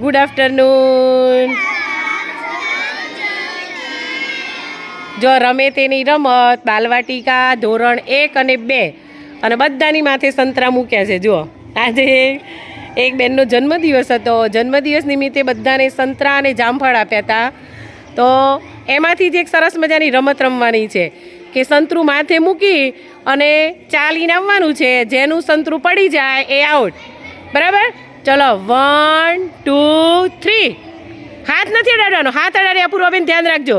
Good afternoon જો રમે તેની રમત, બાલવાટિકા ધોરણ એક અને બે. અને બધાની માથે સંતરા મૂક્યા છે, જુઓ. આજે એક બેનનો જન્મદિવસ હતો. જન્મદિવસ નિમિત્તે બધાને સંતરા અને જામફળ આપ્યા હતા. તો એમાંથી જ એક સરસ મજાની રમત રમવાની છે કે સંતરું માથે મૂકી અને ચાલીને આવવાનું છે. જેનું સંતરું પડી જાય એ આઉટ બરાબર? ચલો વન ટુ થ્રી હાથ નથી અડાડવાનો, હાથ અડાડ્યા પૂર્વબેન ધ્યાન રાખજો.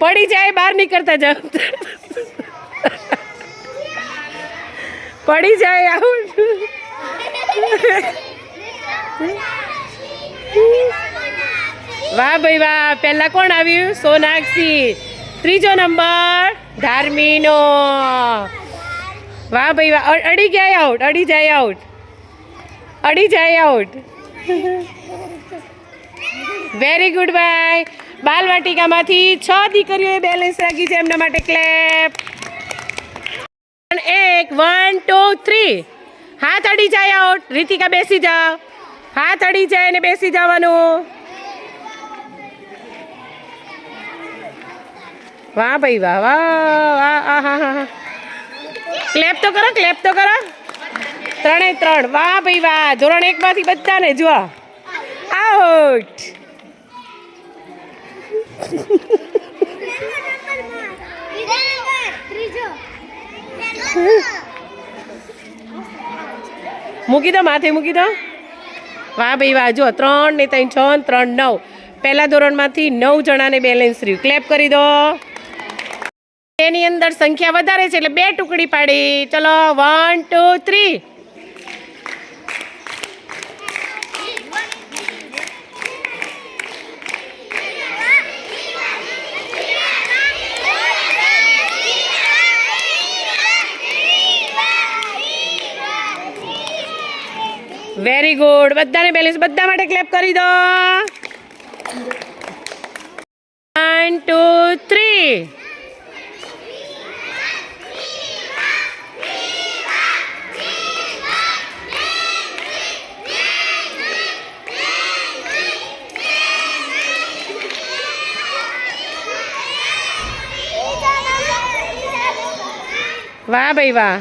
પડી જાય, બહાર નીકળતા જાવ પડી જાય, આવું. વાહ ભાઈ વાહ, પહેલા કોણ આવ્યું? સોનાક્ષી. ત્રીજો નંબર, ધાર્મીનો. વાહ ભાઈ, વાહ. અડી ગયા આઉટ અડી જાય આઉટ અડી જાય આઉટ વેરી ગુડ બાય બાલવાટિકામાંથી છ દીકરીઓએ બેલેન્સ રાખી છે એમના માટે ક્લેપ એક વન ટુ થ્રી હાથ અડી જાય આઉટ રીતિકા બેસી જાઓ. હાથ અડી જાય અને બેસી જવાનું. વાહ ભાઈ વાહ વાહ વાહ હા હા હા ક્લેપ તો કરો ક્લેપ તો કરો. ત્રણે ત્રણ. વાહ ભાઈ વાહ. ધોરણ એકમાંથી બધાને જુઓ. આઉટ મૂકી દો, માથે મૂકી દો. વાહ ભાઈ વાહ. જો ત્રણ ને ત્રણ, છ ત્રણ, નવ. પહેલા ધોરણમાંથી નવ જણાને બેલેન્સ રહ્યું. ક્લેપ કરી દો. એની અંદર સંખ્યા વધારે છે એટલે બે ટુકડી પાડી. ચલો one two three very good બધાને બેલેન્સ બધા માટે ક્લેપ કરી દો. વન ટુ થ્રી વાહ ભાઈ વાહ